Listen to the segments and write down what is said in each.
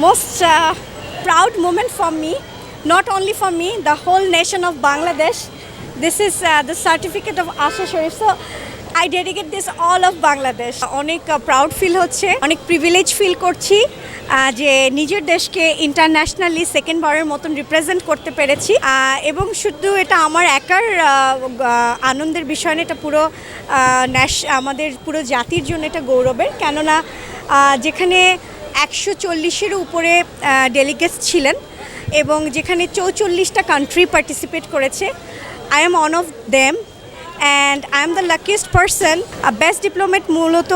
most uh, proud moment for me, not only for me, the whole nation of Bangladesh. This is uh, the certificate of Asha Sharif. So I dedicate this all of Bangladesh. অনেক proud feel হচ্ছে অনেক privilege feel করছি আহ, যে নিজের দেশকে internationally second বারের মতন represent করতে পেরেছি আহ, এবং শুধু এটা আমার একার আনন্দের বিষয় না এটা পুরো ন্যাশ আমাদের পুরো জাতির জন্য এটা গৌরবের কেননা যেখানে একশো চল্লিশের উপরে ডেলিগেটস ছিলেন এবং যেখানে চৌচল্লিশটা কান্ট্রি পার্টিসিপেট করেছে। I am one of them and I am the luckiest person best diplomat মূলত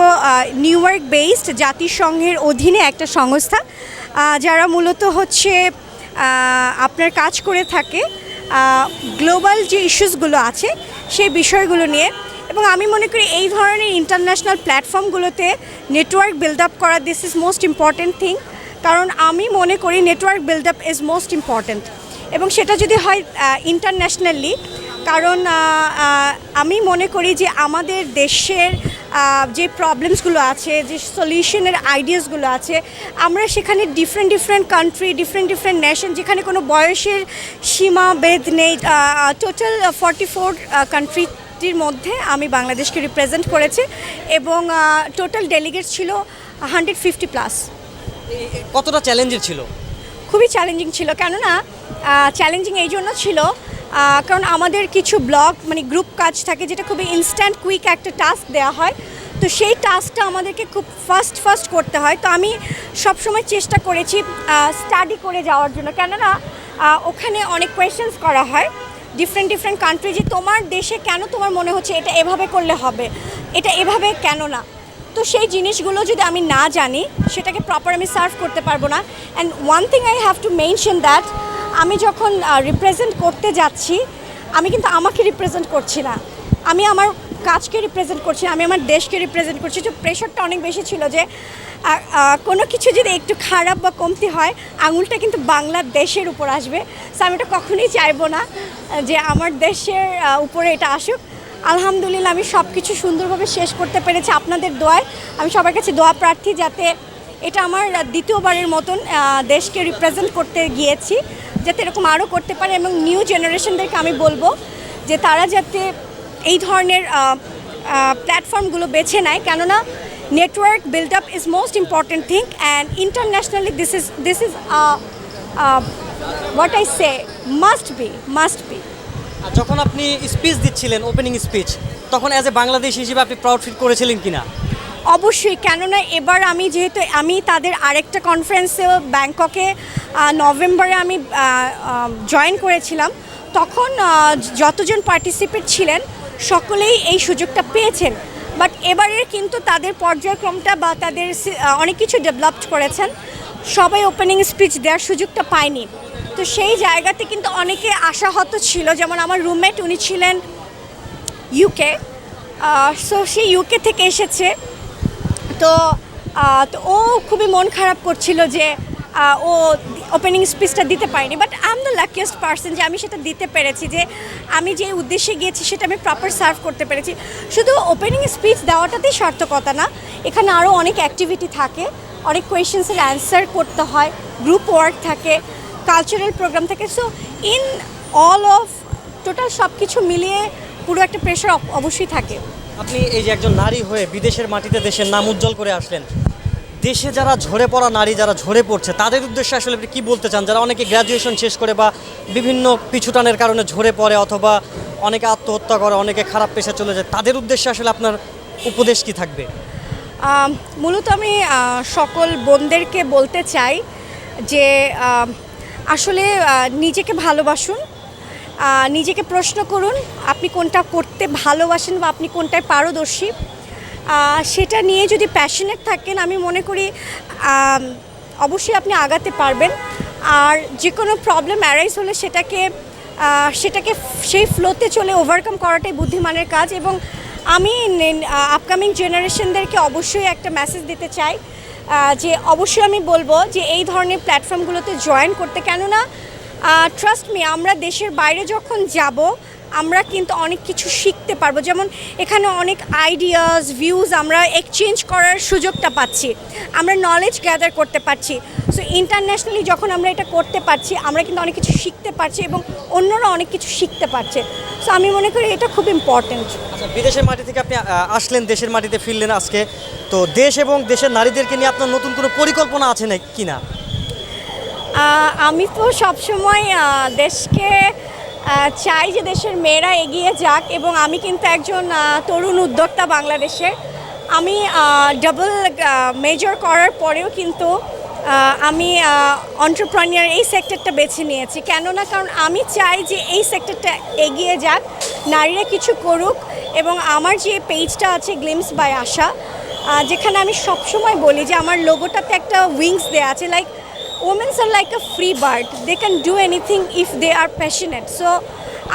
নিউ ইয়র্ক বেসড জাতিসংঘের অধীনে একটা সংস্থা যারা মূলত হচ্ছে আপনার কাজ করে থাকে। গ্লোবাল যে ইস্যুসগুলো আছে, সেই বিষয়গুলো নিয়ে এবং আমি মনে করি এই ধরনের ইন্টারন্যাশনাল প্ল্যাটফর্মগুলোতে নেটওয়ার্ক বিল্ড আপ করা this is most important thing কারণ আমি মনে করি network build up is most important এবং সেটা যদি হয় ইন্টারন্যাশনালি কারণ আমি মনে করি যে আমাদের দেশের যে প্রবলেমসগুলো আছে, যে সলিউশনের আইডিয়াসগুলো আছে, আমরা সেখানে different different country different different nation যেখানে কোনো বয়সের সীমা বেদ নেই টোটাল ফর্টি ফোর কান্ট্রিটির মধ্যে আমি বাংলাদেশকে রিপ্রেজেন্ট করেছি এবং টোটাল ডেলিগেট ছিল হান্ড্রেড ফিফটি প্লাস কতটা চ্যালেঞ্জের ছিল? খুবই চ্যালেঞ্জিং ছিল। কেননা চ্যালেঞ্জিং এই জন্য ছিল কারণ আমাদের কিছু ব্লগ মানে গ্রুপ কাজ থাকে যেটা খুবই ইনস্ট্যান্ট কুইক একটা টাস্ক দেওয়া হয়। তো সেই টাস্কটা আমাদেরকে খুব ফাস্ট ফাস্ট করতে হয়। তো আমি সবসময় চেষ্টা করেছি স্টাডি করে যাওয়ার জন্য। কেননা ওখানে অনেক কোয়েশ্চেন্স করা হয়। ডিফারেন্ট ডিফারেন্ট কান্ট্রি যে তোমার দেশে কেন তোমার মনে হচ্ছে এটা এভাবে করলে হবে? এটা এভাবে কেন না? তো সেই জিনিসগুলো যদি আমি না জানি, সেটাকে প্রপার আমি সার্ভ করতে পারব না। And one thing I have to mention that আমি যখন রিপ্রেজেন্ট করতে যাচ্ছি, আমি কিন্তু আমাকে রিপ্রেজেন্ট করছি না। আমি আমার কাজকে রিপ্রেজেন্ট করছি, আমি আমার দেশকে রিপ্রেজেন্ট করছি, তো প্রেশারটা অনেক বেশি ছিল যে কোনো কিছু যদি একটু খারাপ বা কমতি হয়, আঙুলটা কিন্তু বাংলাদেশের উপর আসবে। সো আমি এটা কখনোই চাইব না, যে আমার দেশের উপরে এটা আসুক। আলহামদুলিল্লাহ, আমি সব কিছু সুন্দরভাবে শেষ করতে পেরেছি আপনাদের দোয়ায়। আমি সবার কাছে দোয়া প্রার্থী যাতে এটা আমার দ্বিতীয়বারের মতন দেশকে রিপ্রেজেন্ট করতে গিয়েছি, যাতে এরকম আরও করতে পারে এবং নিউ জেনারেশনদেরকে আমি বলব যে তারা যাতে এই ধরনের প্ল্যাটফর্মগুলো বেছে নেয়। কেননা network build up is most important thing and internationally this is this is what I say must be must be যখন আপনি স্পিচ দিচ্ছিলেন ওপেনিং স্পিচ তখন অ্যাজ এ বাংলাদেশ হিসেবে আপনি প্রাউড ফিল করেছিলেন কিনা? অবশ্যই কেননা এবার আমি যেহেতু আমি তাদের আরেকটা কনফারেন্সে ব্যাংককে নভেম্বরে আমি জয়েন করেছিলাম। তখন যতজন পার্টিসিপেট ছিলেন সকলেই এই সুযোগটা পেয়েছেন। বাট এবারের কিন্তু তাদের পর্যায়ক্রমটা বা তাদের অনেক কিছু ডেভেলপড করেছেন। সবাই ওপেনিং স্পিচ দেওয়ার সুযোগটা পায়নি। তো সেই জায়গাতে কিন্তু অনেকে আশাহত ছিল, যেমন আমার রুমমেট উনি ছিলেন ইউকে সো সে ইউকে থেকে এসেছে। তো তো ও খুবই মন খারাপ করছিল যে ও ওপেনিং স্পিচটা দিতে পারিনি but I am the luckiest person যে আমি সেটা দিতে পেরেছি, যে আমি যে উদ্দেশ্যে গিয়েছি সেটা আমি প্রপার সার্ভ করতে পেরেছি। শুধু ওপেনিং স্পিচ দেওয়াটাতেই সার্থকতা না, এখানে আরও অনেক অ্যাক্টিভিটি থাকে, অনেক কোয়েশ্চেন্সের অ্যান্সার করতে হয় গ্রুপ ওয়ার্ক থাকে কালচারাল প্রোগ্রাম থাকে so in all of total সব কিছু মিলিয়ে পুরো একটা প্রেশার অবশ্যই থাকে। আপনি এই যে একজন নারী হয়ে বিদেশের মাটিতে দেশের নাম উজ্জ্বল করে আসলেন দেশে যারা ঝরে পড়া নারী যারা ঝরে পড়ছে, তাদের উদ্দেশ্যে আসলে আপনি কী বলতে চান? যারা অনেকে গ্র্যাজুয়েশন শেষ করে বা বিভিন্ন পিছুটানের কারণে ঝরে পড়ে অথবা অনেকে আত্মহত্যা করে, অনেকে খারাপ পেশা চলে যায়, তাদের উদ্দেশ্যে আসলে আপনার উপদেশ কি থাকবে? মূলত আমি সকল বোনদেরকে বলতে চাই যে আসলে নিজেকে ভালোবাসুন নিজেকে প্রশ্ন করুন, আপনি কোনটা করতে ভালোবাসেন বা আপনি কোনটায় পারদর্শী। সেটা নিয়ে যদি প্যাশনেট থাকেন, আমি মনে করি অবশ্যই আপনি আগাতে পারবেন। আর যে কোনো প্রবলেম অ্যারাইজ হলে সেটাকে সেটাকে সেই ফ্লোতে চলে ওভারকাম করাটাই বুদ্ধিমানের কাজ এবং আমি আপকামিং জেনারেশনদেরকে অবশ্যই একটা মেসেজ দিতে চাই যে অবশ্যই আমি বলব যে এই ধরনের প্ল্যাটফর্মগুলোতে জয়েন করতে। কেননা ট্রাস্ট মি আমরা দেশের বাইরে যখন যাব আমরা কিন্তু অনেক কিছু শিখতে পারব। যেমন এখানে অনেক আইডিয়াস ভিউজ আমরা এক্সচেঞ্জ করার সুযোগটা পাচ্ছি। আমরা নলেজ গ্যাদার করতে পারছি। সো ইন্টারন্যাশনালি যখন আমরা এটা করতে পারছি আমরা কিন্তু অনেক কিছু শিখতে পারছি এবং অন্যরা অনেক কিছু শিখতে পারছে। সো আমি মনে করি এটা খুব ইম্পর্ট্যান্ট আচ্ছা বিদেশের মাটি থেকে আপনি আসলেন দেশের মাটিতে ফিরলেন আজকে। তো দেশ এবং দেশের নারীদেরকে নিয়ে আপনার নতুন কোনো পরিকল্পনা আছে না কি না আমি তো সবসময় দেশকে চাই যে দেশের মেয়েরা এগিয়ে যাক এবং আমি কিন্তু একজন তরুণ উদ্যোক্তা বাংলাদেশের। আমি ডাবল মেজর করার পরেও কিন্তু আমি অন্টারপ্রনিয়ার এই সেক্টরটা বেছে নিয়েছি। কেননা, কারণ আমি চাই যে এই সেক্টরটা এগিয়ে যাক, নারীরা কিছু করুক এবং আমার যে পেজটা আছে গ্লিমস বাই আশা যেখানে আমি সবসময় বলি যে আমার লোগোটাতে একটা উইংস দেওয়া আছে like women's R like a free bird they can do anything if they are passionate so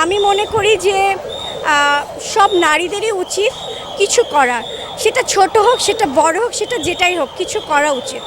আমি মনে করি যে সব নারীদেরই উচিত কিছু করা সেটা ছোট হোক, সেটা বড় হোক, সেটা যেটাই হোক, কিছু করা উচিত।